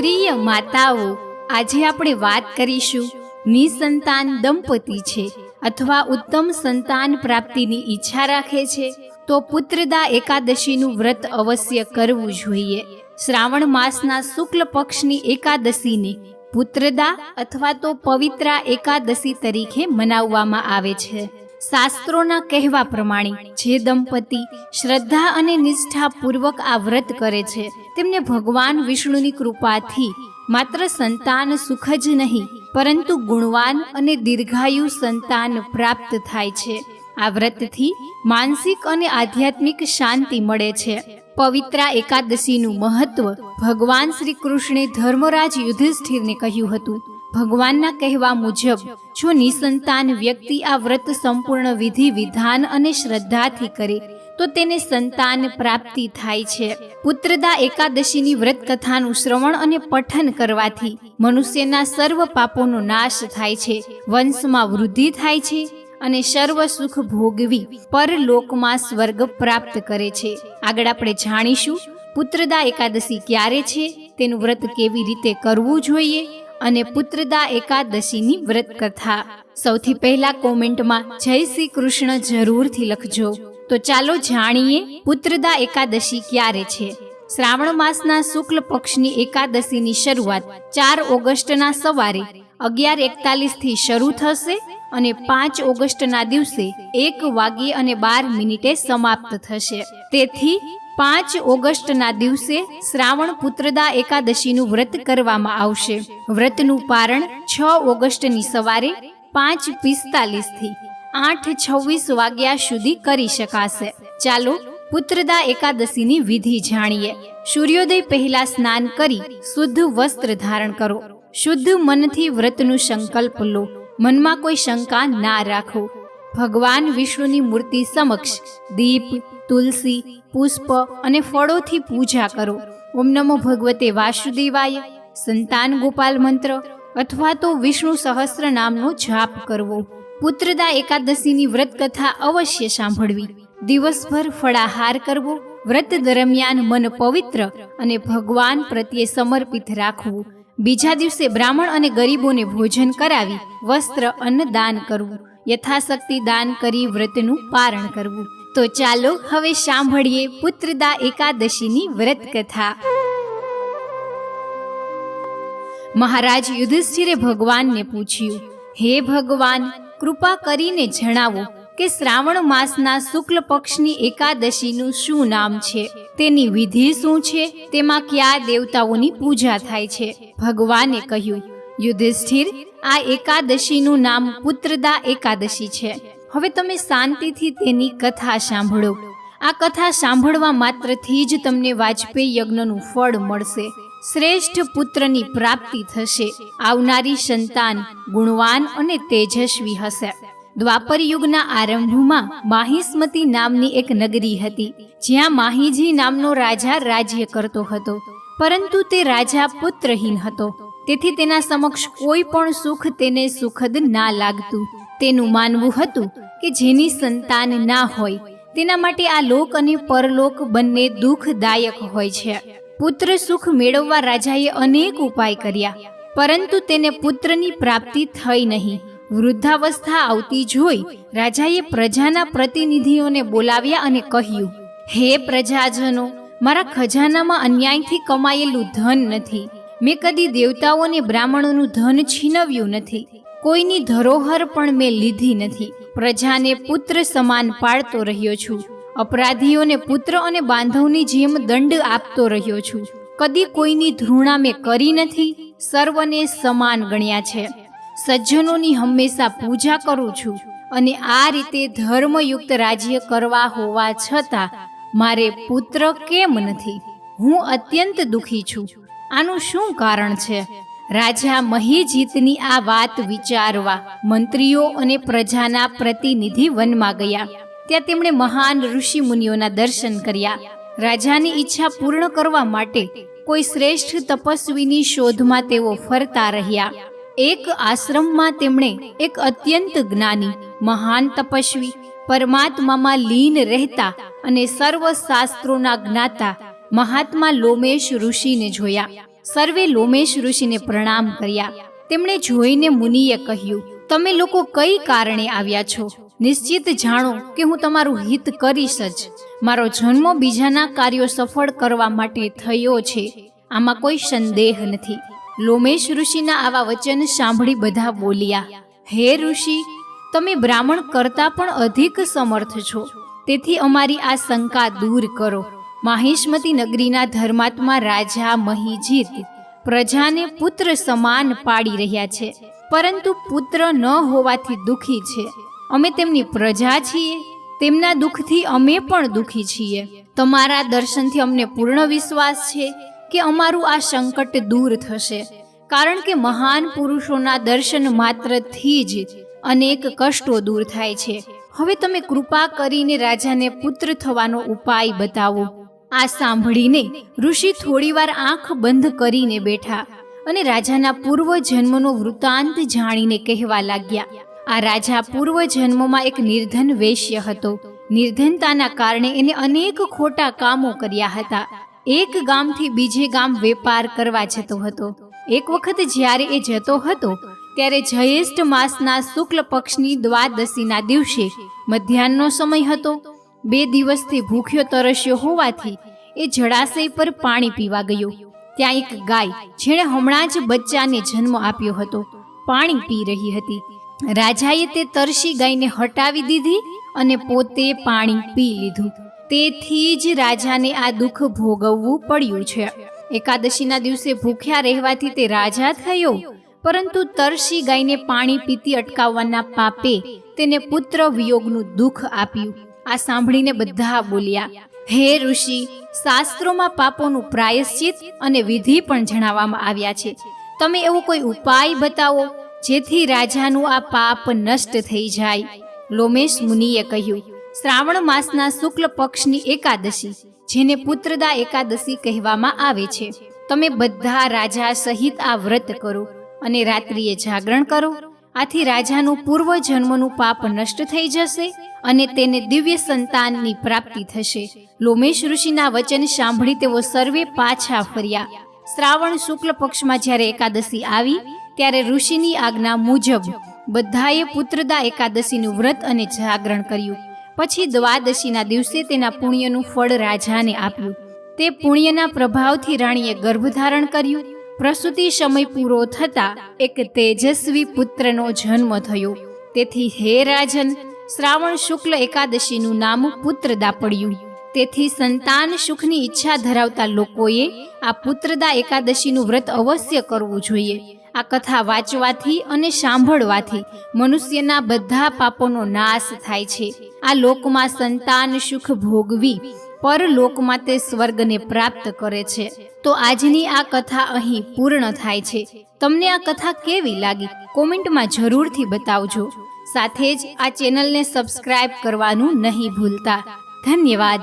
પ્રિય માતાઓ, આજે આપણે વાત કરીશું નિસંતાન દંપતી છે અથવા ઉત્તમ સંતાન પ્રાપ્તિની ઈચ્છા રાખે છે. તો પુત્રદા એકાદશીનું વ્રત અવશ્ય કરવું જોઈએ. શ્રાવણ માસના શુક્લ પક્ષની એકાદશીને પુત્રદા અથવા તો પવિત્રા એકાદશી તરીકે મનાવવામાં આવે છે. શાસ્ત્રોના કહેવા પ્રમાણે, જે દંપતી શ્રદ્ધા અને નિષ્ઠાપૂર્વક આ વ્રત કરે છે, તેમને ભગવાન વિષ્ણુની કૃપાથી માત્ર સંતાન સુખ જ નહીં, પરંતુ ગુણવાન અને દીર્ઘાયુ સંતાન પ્રાપ્ત થાય છે. આ વ્રતથી માનસિક અને આધ્યાત્મિક શાંતિ મળે છે. પવિત્રા એકાદશીનું મહત્વ ભગવાન શ્રી કૃષ્ણે ધર્મરાજ યુધિષ્ઠિરને કહ્યું હતું. ભગવાનના કહેવા મુજબ, જો નિસંતાન વ્યક્તિ આ વ્રત સંપૂર્ણ વિધિ, વિધાન અને શ્રદ્ધાથી કરે, તો તેને સંતાન પ્રાપ્તિ થાય છે. પુત્રદા એકાદશીની વ્રત કથાનું શ્રવણ અને પઠન કરવાથી મનુષ્યના સર્વ પાપોનો નાશ થાય છે, વંશમાં વૃદ્ધિ થાય છે અને સર્વ સુખ ભોગવી પરલોકમાં સ્વર્ગ પ્રાપ્ત કરે છે. આગળ આપણે જાણીશું, પુત્રદા એકાદશી ક્યારે છે, તેનું વ્રત કેવી રીતે કરવું જોઈએ અને પુત્રદા એકાદશીની વ્રત કથા સૌથી પહેલા કોમેન્ટમાં જય શ્રી કૃષ્ણ જરૂરથી લખજો. તો ચાલો જાણીએ પુત્રદા એકાદશી ક્યારે છે. શ્રાવણ માસના શુક્લ પક્ષની એકાદશીની શરૂઆત ચાર ઓગસ્ટના સવારે અગિયાર એકતાલીસથી શરૂ થશે અને પાંચ ઓગસ્ટના દિવસે એક વાગ્યે અને બાર મિનિટે સમાપ્ત થશે. તેથી પાંચ ઓગસ્ટના દિવસે શ્રાવણ પુત્રદા એકાદશીનું વ્રત કરવામાં આવશે. વ્રતનું પારણ છ ઓગસ્ટની સવારે પાંચ પિસ્તાલીસથી આઠ છવ્વીસ વાગ્યા સુધી કરી શકાશે. ચાલો પુત્રદા એકાદશીની વિધિ જાણીએ. સૂર્યોદય પહેલા સ્નાન કરી શુદ્ધ વસ્ત્ર ધારણ કરો. શુદ્ધ મનથી વ્રતનું સંકલ્પ લો. મનમાં કોઈ શંકા ના રાખો. ભગવાન વિષ્ણુની મૂર્તિ સમક્ષ દીપ, તુલસી, પુષ્પ અને ફળોથી પૂજા કરો. ઓમ નમો ભગવતે વાસુદેવાય. સંતાન ગોપાલ મંત્ર અથવા તો વિષ્ણુ સહસ્ત્ર નામનો જાપ કરવો. પુત્રદા એકાદશીની વ્રત કથા અવશ્ય સાંભળવી. દિવસભર ફળાહાર કરવો. વ્રત દરમિયાન મન પવિત્ર અને ભગવાન પ્રત્યે સમર્પિત રાખવું. બીજા દિવસે બ્રાહ્મણ અને ગરીબોને ભોજન કરાવી વસ્ત્ર અન્ન દાન કરવું. યથાશક્તિ દાન કરી વ્રતનું પારણ કરવું. તો ચાલો હવે સાંભળીએ પુત્રદા એકાદશીની વ્રત કથા મહારાજ યુધિષ્ઠિરે ભગવાનને પૂછ્યું, હે ભગવાન, કૃપા કરીને જણાવો કે શ્રાવણ માસના શુક્લ પક્ષની એકાદશીનું શું નામ છે? તેની વિધિ શું છે? તેમાં કયા દેવતાઓની પૂજા થાય છે? ભગવાને કહ્યું યુધિષ્ઠિર આ એકાદશીનું નામ પુત્રદા એકાદશી છે. હવે તમે શાંતિથી તેની કથા સાંભળો. આ કથા સાંભળવા માત્રથી જ તમને વાજપેયી યજ્ઞનું ફળ મળશે. શ્રેષ્ઠ પુત્રની પ્રાપ્તિ થશે. આવનારી સંતાન ગુણવાન અને તેજસ્વી હશે. દ્વાપર યુગના આરંભમાં માહિસ્મતી નામની એક નગરી હતી, જ્યાં માહીજી નામનો રાજા રાજ્ય કરતો હતો. પરંતુ તે રાજા પુત્રહીન હતો. તેથી તેના સમક્ષ કોઈ પણ સુખ તેને સુખદ ના લાગતું. તેનું માનવું હતું કે જેની સંતાન ના હોય, તેના માટે આ લોક અને પરલોક બંને દુઃખદાયક હોય છે. પુત્ર સુખ મેળવવા રાજાએ અનેક ઉપાય કર્યા, પરંતુ તેને પુત્રની પ્રાપ્તિ થઈ નહીં. વૃદ્ધાવસ્થા આવતી જોઈ રાજાએ પ્રજાના પ્રતિનિધિઓને બોલાવ્યા અને કહ્યું, હે પ્રજાજનો, મારા ખજાનામાં અન્યાયથી કમાયેલું ધન નથી. મેં કદી દેવતાઓને બ્રાહ્મણોનું ધન છીનવ્યું નથી. કોઈની ધરોહર પણ મેં લીધી નથી. પ્રજાને પુત્ર સમાન પાળતો રહ્યો છું. અપરાધીઓને પુત્ર અને બાંધવની જેમ દંડ આપતો રહ્યો છું. કદી કોઈની ધૃણા મેં કરી નથી. સર્વને સમાન ગણ્યા છે. સજ્જનોની હંમેશા પૂજા કરું છું અને આ રીતે ધર્મયુક્ત રાજ્ય કરવા હોવા છતાં મારે પુત્ર કેમ નથી? હું અત્યંત દુઃખી છું. આનું શું કારણ છે? રાજા મહીજીતની આ વાત વિચારવા મંત્રીઓ અને પ્રજાના પ્રતિનિધિ વનમાં ગયા. ત્યાં તેમણે મહાન ઋષિ મુનિઓના દર્શન કર્યા. રાજાની ઈચ્છા પૂર્ણ કરવા માટે કોઈ શ્રેષ્ઠ તપસ્વીની શોધમાં તેઓ ફરતા રહ્યા. એક આશ્રમમાં તેમણે એક અત્યંત જ્ઞાની, મહાન તપસ્વી પરમાત્મામાં લીન રહેતા અને સર્વ શાસ્ત્રોના જ્ઞાતા મહાત્મા લોમેશ ઋષિને જોયા. સર્વે લોમેશ ઋષિને પ્રણામ કર્યા. તેમણે જોઈને મુનિએ કહ્યું, તમે લોકો કઈ કારણે આવ્યા છો? નિશ્ચિત જાણો કે હું તમારું હિત કરીશ જ. મારો જન્મ બીજાના કાર્યો સફળ કરવા માટે થયો છે. આમાં કોઈ સંદેહ નથી. લોમેશ ઋષિના આવા વચન સાંભળી બધા બોલ્યા, હે ઋષિ, તમે બ્રાહ્મણ કરતાં પણ અધિક સમર્થ છો. તેથી અમારી આ શંકા દૂર કરો. માહિષ્મતી નગરીના ધર્માત્મા રાજા મહીજીત પ્રજાને પુત્ર સમાન પાડી રહ્યા છે, પરંતુ પુત્ર ન હોવાથી દુઃખી છે. અમે તેમની પ્રજા છીએ, તેમના દુઃખથી અમે પણ દુઃખી છીએ. તમારા દર્શનથી અમને પૂર્ણ વિશ્વાસ છે કે અમારું આ સંકટ દૂર થશે, કારણ કે મહાન પુરુષોના દર્શન માત્રથી જ અનેક કષ્ટો દૂર થાય છે. હવે તમે કૃપા કરીને રાજાને પુત્ર થવાનો ઉપાય બતાવો. આ સાંભળીને ઋષિ થોડીવાર આંખ બંધ કરીને બેઠા અને રાજાના પૂર્વ જન્મનો વૃતાંત જાણીને કહેવા લાગ્યા. આ રાજા પૂર્વ જન્મમાં એક નિર્ધન વેશ્ય હતો. નિર્ધનતાના કારણે એને અનેક ખોટા કામો કર્યા હતા. એક ગામથી બીજે ગામ વેપાર કરવા જતો હતો. એક વખત જ્યારે એ જતો હતો, ત્યારે જયેષ્ઠ માસના શુક્લ પક્ષની દ્વાદશીના દિવસે મધ્યાહનનો સમય હતો. બે દિવસથી ભૂખ્યો તરસ્યો હોવાથી એ જળાશય પર પાણી પીવા ગયો. ત્યાં એક ગાય, જેણે હમણાં જ બચ્ચાને જન્મ આપ્યો હતો, પાણી પી રહી હતી. રાજાએ તે તરસી ગાયને હટાવી દીધી અને પોતે પાણી પી લીધું. તેથી જ રાજાને આ દુઃખ ભોગવવું પડ્યું છે. એકાદશીના દિવસે ભૂખ્યા રહેવાથી તે રાજા થયો, પરંતુ તરસી ગાયને પાણી પીતી અટકાવવાના પાપે તેને પુત્ર વિયોગનું દુઃખ આપ્યું. આ સાંભળીને બધા બોલ્યા, હે ઋષિ, શાસ્ત્રોમાં પાપોનું પ્રાયશ્ચિત અને વિધિ પણ જણાવવામાં આવ્યા છે. તમે એવો કોઈ ઉપાય બતાવો જેથી રાજાનું આ પાપ નષ્ટ થઈ જાય. લોમેશ મુનિએ કહ્યું, શ્રાવણ માસના શુક્લ પક્ષની એકાદશી, જેને પુત્રદા એકાદશી કહેવામાં આવે છે. તમે બધા રાજા સહિત આ વ્રત કરો અને રાત્રિએ જાગરણ કરો. આથી રાજાનું પૂર્વ જન્મનું પાપ નષ્ટ થઈ જશે અને તેને દિવ્ય સંતાનની પ્રાપ્તિ થશે. લોમેશ ઋષિના વચન સાંભળી તેઓ સર્વે પાછા ફર્યા. શ્રાવણ શુક્લ પક્ષમાં જ્યારે એકાદશી આવી, ત્યારે ઋષિની આજ્ઞા મુજબ બધાએ પુત્રદા એકાદશીનું વ્રત અને જાગરણ કર્યું. પછી દ્વાદશીના દિવસે તેના પુણ્યનું ફળ રાજાને આપ્યું. તે પુણ્યના પ્રભાવથી રાણીએ ગર્ભધારણ કર્યું. પ્રસૂતિ સમય પૂરો થતા એક તેજસ્વી પુત્રનો જન્મ થયો. તેથી હે રાજન, શ્રાવણ શુક્લ એકાદશીનું નામ પુત્રદા પડ્યું તેથી સંતાન સુખની ઈચ્છા ધરાવતા લોકોએ આ પુત્રદા એકાદશીનું વ્રત અવશ્ય કરવું જોઈએ. આ કથા વાંચવાથી અને સાંભળવાથી મનુષ્યના બધા પાપોનો નાશ થાય છે. આ લોકમાં સંતાન સુખ ભોગવી પરલોકમાં તે સ્વર્ગને પ્રાપ્ત કરે છે. તો આજની આ કથા અહીં પૂર્ણ થાય છે. તમને આ કથા કેવી લાગી? કોમેન્ટમાં જરૂરથી બતાવજો. સાથે જ આ ચેનલને સબસ્ક્રાઇબ કરવાનું નહીં ભૂલતા. ધન્યવાદ.